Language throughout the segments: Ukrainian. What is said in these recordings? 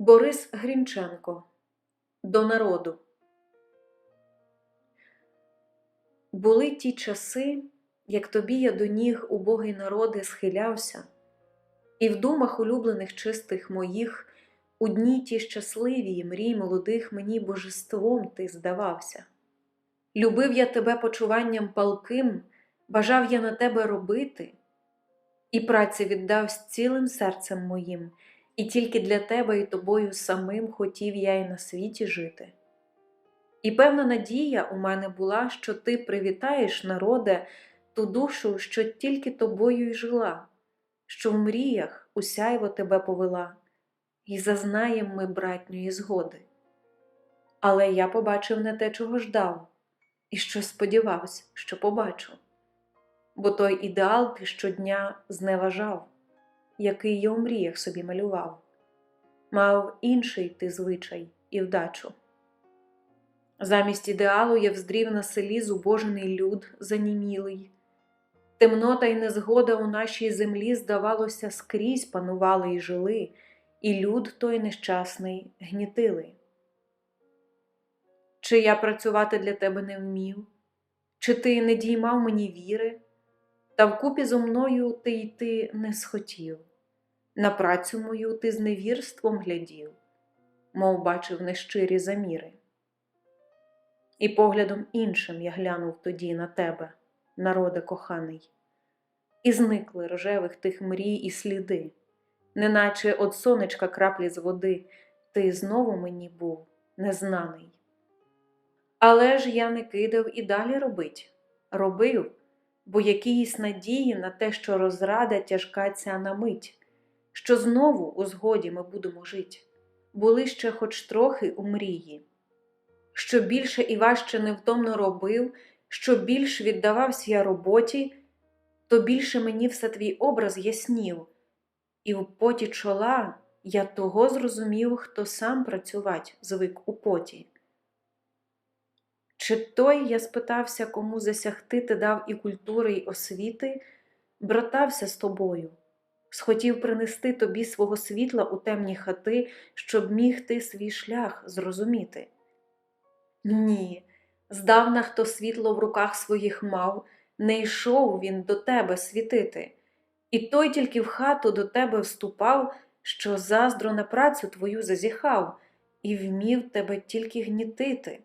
Борис Грінченко До народу Були ті часи, як тобі я до ніг убогий народи схилявся, і в думах улюблених чистих моїх у дні ті щасливі і мрій молодих мені божеством ти здавався. Любив я тебе почуванням палким, бажав я на тебе робити, і праці віддав з цілим серцем моїм, і тільки для тебе і тобою самим хотів я й на світі жити. І певна надія у мене була, що ти привітаєш, народе, ту душу, що тільки тобою й жила, що в мріях усяйво тебе повела, і зазнаєм ми братньої згоди. Але я побачив не те, чого ждав, і що сподівався, що побачу, бо той ідеал ти щодня зневажав, який я у мріях собі малював, мав інший ти звичай і вдачу. Замість ідеалу я вздрів на селі зубожений люд занімілий. Темнота й незгода у нашій землі, здавалося, скрізь панували й жили, і люд той нещасний гнітили. Чи я працювати для тебе не вмів, чи ти не діймав мені віри, та вкупі зо мною ти йти не схотів, на працю мою ти з невірством глядів, мов бачив нещирі заміри. І поглядом іншим я глянув тоді на тебе, народе коханий, і зникли рожевих тих мрій і сліди, неначе од сонечка краплі з води, ти знову мені був незнаний. Але ж я не кидав і далі робить, робив, бо якіїсь надії на те, що розрада тяжка ця на мить, що знову у згоді ми будемо жить, були ще хоч трохи у мрії. Що більше і важче невтомно робив, що більш віддавався я роботі, то більше мені все твій образ яснів, і в поті чола я того зрозумів, хто сам працювать звик у поті. Чи той, я спитався, кому засягти ти дав і культури, й освіти, братався з тобою, схотів принести тобі свого світла у темні хати, щоб міг ти свій шлях зрозуміти. Ні, здавна хто світло в руках своїх мав, не йшов він до тебе світити, і той тільки в хату до тебе вступав, що заздро на працю твою зазіхав, і вмів тебе тільки гнітити.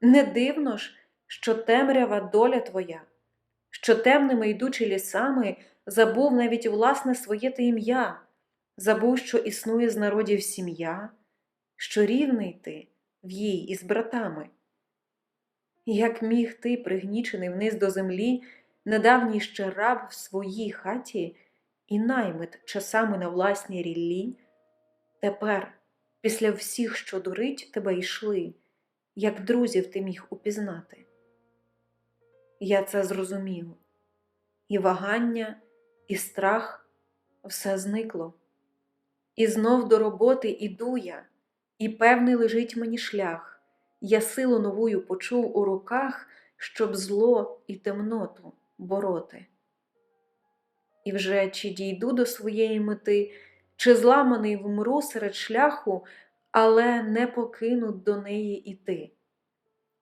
Не дивно ж, що темрява доля твоя, що темними йдучи лісами, забув навіть власне своє те ім'я, забув, що існує з народів сім'я, що рівний ти в їй із братами. Як міг ти, пригнічений вниз до землі, недавній ще раб в своїй хаті і наймит часами на власній ріллі, тепер, після всіх, що дурить, тебе йшли, як друзів ти міг упізнати. Я це зрозумів, і вагання, і страх все зникло. І знов до роботи іду я. І певний лежить мені шлях, я силу новую почув у руках, щоб зло і темноту бороти. І вже чи дійду до своєї мети, чи зламаний вмру серед шляху, але не покину до неї іти.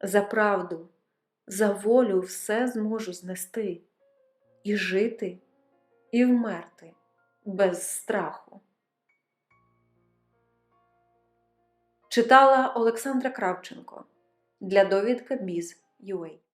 За правду, за волю все зможу знести, і жити, і вмерти без страху. Читала Олександра Кравченко для довідка Біз.UA